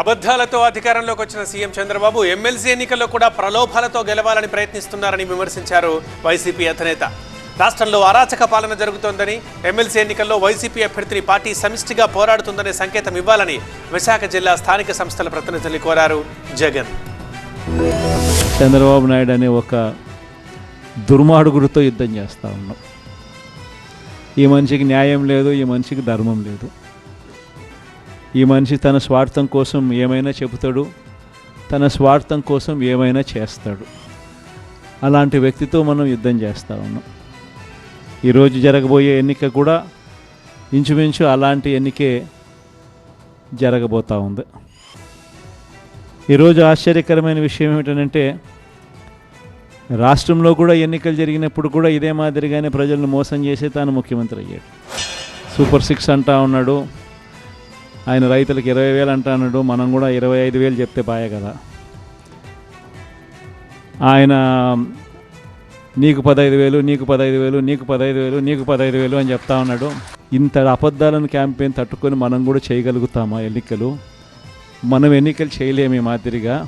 అబద్ధాలతో అధికారంలోకి వచ్చిన సీఎం చంద్రబాబు ఎమ్మెల్సీ ఎన్నికల్లో కూడా ప్రలోభాలతో గెలవాలని ప్రయత్నిస్తున్నారని విమర్శించారు వైసీపీ అధినేత. రాష్ట్రంలో అరాచక పాలన జరుగుతోందని ఎమ్మెల్సీ ఎన్నికల్లో వైసీపీ అభ్యర్థిని పార్టీ సమిష్టిగా పోరాడుతుందనే సంకేతం ఇవ్వాలని విశాఖ జిల్లా స్థానిక సంస్థల ప్రతినిధులు కోరారు జగన్. చంద్రబాబు నాయుడు అనే ఒక దుర్మార్గుడితో యుద్ధం చేస్తూ ఉన్నాం. ఈ మనిషికి న్యాయం లేదు ఈ మనిషికి ధర్మం లేదు. ఈ మనిషి తన స్వార్థం కోసం ఏమైనా చెబుతాడు? తన స్వార్థం కోసం ఏమైనా చేస్తాడు? అలాంటి వ్యక్తితో మనం యుద్ధం చేస్తూ ఉన్నాం. ఈరోజు జరగబోయే ఎన్నిక కూడా ఇంచుమించు అలాంటి ఎన్నికే జరగబోతూ ఉంది. ఈరోజు ఆశ్చర్యకరమైన విషయం ఏమిటంటే రాష్ట్రంలో కూడా ఎన్నికలు జరిగినప్పుడు కూడా ఇదే మాదిరిగానే ప్రజలను మోసం చేసి తాను ముఖ్యమంత్రి అయ్యాడు. సూపర్ సిక్స్ అంటా ఉన్నాడు. ఆయన రైతులకు ఇరవై వేలు అంటున్నాడు మనం కూడా ఇరవై ఐదు వేలు చెప్తే పాయే కదా. ఆయన నీకు పదహైదు వేలు నీకు పదహైదు వేలు నీకు పదహైదు వేలు నీకు పదహైదు వేలు అని చెప్తా ఉన్నాడు. ఇంత అబద్ధాలను క్యాంపెయిన్ తట్టుకొని మనం కూడా చేయగలుగుతామా ఎన్నికలు? మనం ఎన్నికలు చేయలేము ఈ మాదిరిగా.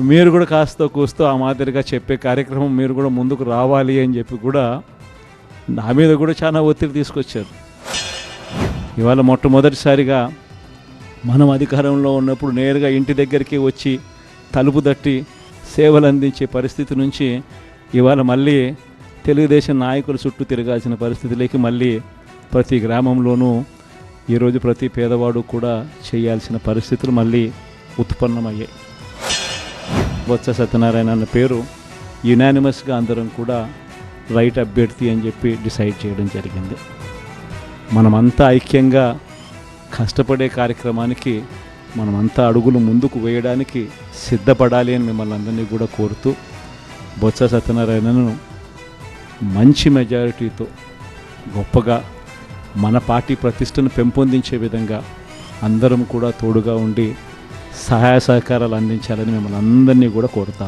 మీరు కూడా కాస్త కూస్తూ ఆ మాదిరిగా చెప్పే కార్యక్రమం మీరు కూడా ముందుకు రావాలి అని చెప్పి కూడా నా మీద కూడా చాలా ఒత్తిడి తీసుకొచ్చారు. ఇవాళ మొట్టమొదటిసారిగా మనం అధికారంలో ఉన్నప్పుడు నేరుగా ఇంటి దగ్గరికి వచ్చి తలుపు తట్టి సేవలు అందించే పరిస్థితి నుంచి ఇవాళ మళ్ళీ తెలుగుదేశం నాయకుల చుట్టూ తిరగాల్సిన పరిస్థితిలోకి మళ్ళీ ప్రతి గ్రామంలోనూ ఈరోజు ప్రతి పేదవాడు కూడా చేయాల్సిన పరిస్థితులు మళ్ళీ ఉత్పన్నమయ్యాయి. బొత్స సత్యనారాయణ అన్న పేరు యునానిమస్గా అందరం కూడా రైట్ అభ్యర్థి అని చెప్పి డిసైడ్ చేయడం జరిగింది. మనమంతా ఐక్యంగా కష్టపడే కార్యక్రమానికి మనమంతా అడుగులు ముందుకు వేయడానికి సిద్ధపడాలి అని మిమ్మల్ని అందరినీ కూడా కోరుతూ బొత్స సత్యనారాయణను మంచి మెజారిటీతో గొప్పగా మన పార్టీ ప్రతిష్టను పెంపొందించే విధంగా అందరం కూడా తోడుగా ఉండి సహాయ సహకారాలు అందించాలని మిమ్మల్ని అందరినీ కూడా కోరుతా